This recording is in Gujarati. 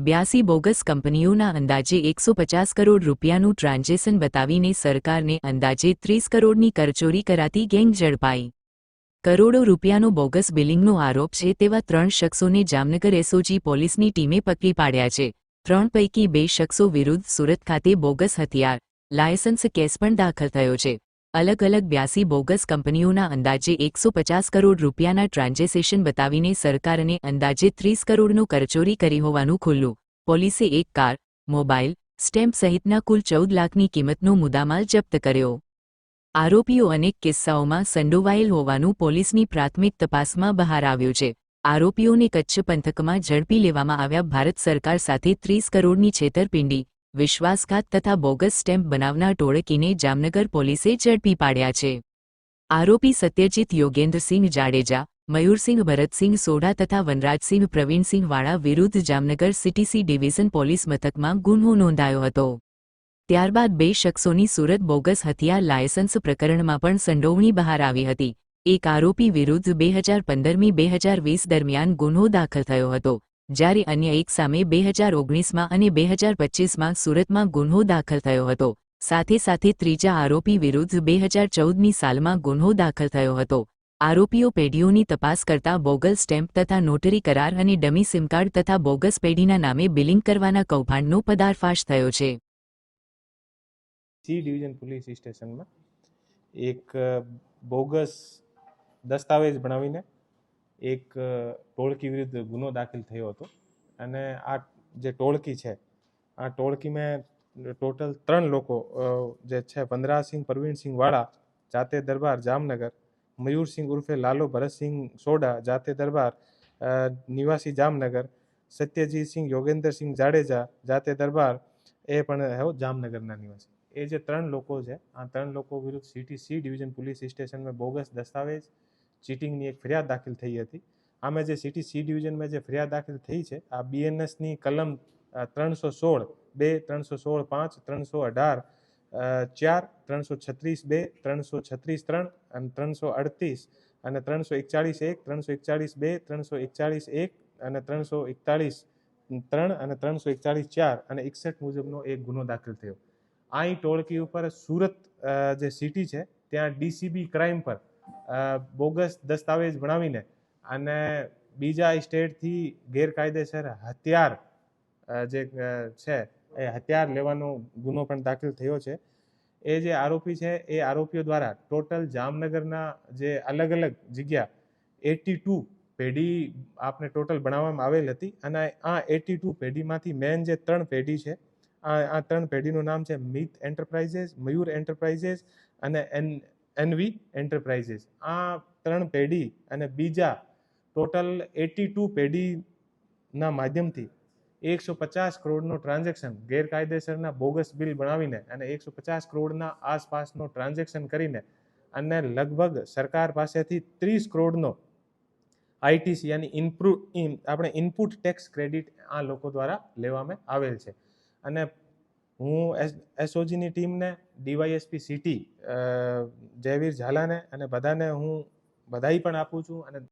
બ્યાસી બોગસ કંપનીઓના અંદાજે એકસો પચાસ કરોડ રૂપિયાનું ટ્રાન્ઝેક્શન બતાવીને સરકારને અંદાજે ત્રીસ કરોડની કરચોરી કરાતી ગેંગ ઝડપાઈ. કરોડો રૂપિયાનો બોગસ બિલિંગનો આરોપ છે તેવા ત્રણ શખ્સોને જામનગર એસઓજી પોલીસની ટીમે પકડી પાડ્યા છે. ત્રણ પૈકી બે શખ્સો વિરુદ્ધ સુરત ખાતે બોગસ હથિયાર, લાયસન્સ કેસ પણ દાખલ થયો છે. અલગ અલગ બ્યાસી બોગસ કંપનીઓના અંદાજે એકસો પચાસ કરોડ રૂપિયાના ટ્રાન્ઝેક્શન બતાવીને સરકારને અંદાજે ત્રીસ કરોડનું કરચોરી કરી હોવાનું ખુલ્લું. પોલીસે એક કાર, મોબાઈલ, સ્ટેમ્પ સહિતના કુલ ચૌદ લાખની કિંમતનો મુદ્દામાલ જપ્ત કર્યો. આરોપીઓ અનેક કિસ્સાઓમાં સંડોવાયેલ હોવાનું પોલીસની પ્રાથમિક તપાસમાં બહાર આવ્યું છે. આરોપીઓને કચ્છ પંથકમાં ઝડપી લેવામાં આવ્યા ભારત સરકાર સાથે ત્રીસ કરોડની છેતરપિંડી વિશ્વાસઘાત તથા બોગસ સ્ટેમ્પ બનાવનાર ટોળકીને જામનગર પોલીસે ઝડપી પાડ્યા છે. આરોપી સત્યજીત યોગેન્દ્રસિંહ જાડેજા, મયુરસિંહ ભરતસિંહ સોઢા તથા વનરાજસિંહ પ્રવીણસિંહ વાળા વિરુદ્ધ જામનગર સીટીસી ડિવિઝન પોલીસ મથકમાં ગુન્હો નોંધાયો હતો. ત્યારબાદ બે શખ્સોની સુરત બોગસ હથિયાર લાયસન્સ પ્રકરણમાં પણ સંડોવણી બહાર આવી હતી. એક આરોપી વિરુદ્ધ બે હજાર પંદરમી બે હજાર વીસ દરમિયાન ગુન્હો દાખલ થયો હતો. જ્યારે અન્ય એક સામે બે હજાર ઓગણીસમાં અને બે હજાર પચીસમાં સુરતમાં ગુન્હો દાખલ થયો હતો. સાથે સાથે ત્રીજા આરોપી વિરુદ્ધ બે હજાર ચૌદની સાલમાં ગુન્હો દાખલ થયો હતો. આરોપીઓ પેઢીઓની તપાસ કરતા બોગલ સ્ટેમ્પ તથા નોટરી કરાર અને ડમી સિમકાર્ડ તથા બોગસ પેઢીના નામે બિલિંગ કરવાના કૌભાંડનો પદારફાશ થયો છે. સી ડિવિઝન પોલીસ સ્ટેશનમાં એક બોગસ દસ્તાવેજ બનાવીને એક ટોળકી વિરુદ્ધ ગુનો દાખલ થયો હતો. અને આ જે ટોળકી છે, આ ટોળકીમાં ટોટલ ત્રણ લોકો જે છે, પંદરાસિંહ પરવીણસિંહ વાળા, જાતે દરબાર જામનગર, મયુરસિંહ ઉર્ફે લાલો ભરતસિંહ સોડા, જાતે દરબાર નિવાસી જામનગર, સત્યજીતસિંહ યોગેન્દ્રસિંહ જાડેજા, જાતે દરબાર, એ પણ હે, જામનગરના નિવાસી. એ જે ત્રણ લોકો છે, આ ત્રણ લોકો વિરુદ્ધ સિટી સી ડિવિઝન પોલીસ સ્ટેશનમાં બોગસ દસ્તાવેજ ચીટિંગની એક ફરિયાદ દાખલ થઈ હતી. આમાં જે સિટી સી ડિવિઝનમાં જે ફરિયાદ દાખલ થઈ છે, આ બીએનએસની કલમ ત્રણસો સોળ બે, ત્રણસો સોળ પાંચ, ત્રણસો અઢાર ચાર, ત્રણસો છત્રીસ બે, ત્રણસો છત્રીસ ત્રણ અને ત્રણસો અડતીસ અને ત્રણસો એકચાળીસ એક, ત્રણસો એકચાળીસ બે, ત્રણસો એકચાળીસ એક અને ત્રણસો એકતાળીસ ત્રણ અને ત્રણસો એકચાળીસ ચાર અને એકસઠ મુજબનો એક ગુનો દાખલ થયો. અહીં ટોળકી ઉપર સુરત જે સિટી છે, ત્યાં ડીસીબી ક્રાઇમ પર બોગસ દસ્તાવેજ ભણાવીને અને બીજા સ્ટેટથી ગેરકાયદેસર હથિયાર જે છે, એ હથિયાર લેવાનો ગુનો પણ દાખલ થયો છે. એ જે આરોપી છે, એ આરોપીઓ દ્વારા ટોટલ જામનગરના જે અલગ અલગ જગ્યા એટી ટુ પેઢી આપને ટોટલ બનાવવામાં આવેલ હતી અને આ એટી ટુ પેઢીમાંથી મેન જે ત્રણ પેઢી છે, આ આ ત્રણ પેઢીનું નામ છે મિથ એન્ટરપ્રાઇઝેસ, મયુર એન્ટરપ્રાઇઝેસ અને એન એનવી એન્ટરપ્રાઇઝીસ. આ ત્રણ પેઢી અને બીજા ટોટલ એટી ટુ પેઢીના માધ્યમથી એકસો પચાસ કરોડનું ટ્રાન્ઝેક્શન ગેરકાયદેસરના બોગસ બિલ બનાવીને અને એકસો પચાસ કરોડના આસપાસનું ટ્રાન્ઝેક્શન કરીને અને લગભગ સરકાર પાસેથી ત્રીસ કરોડનો આઈટીસી યાની ઇનપ્રુ ઇન આપણે ઇનપુટ ટેક્સ ક્રેડિટ આ લોકો દ્વારા લેવામાં આવેલ છે. અને હું એસ, એસઓજીની ટીમને ડીવાયએસપી સિટી જયવીર ઝાલાને અને બધાને હું બધાઈ પણ આપું છું અને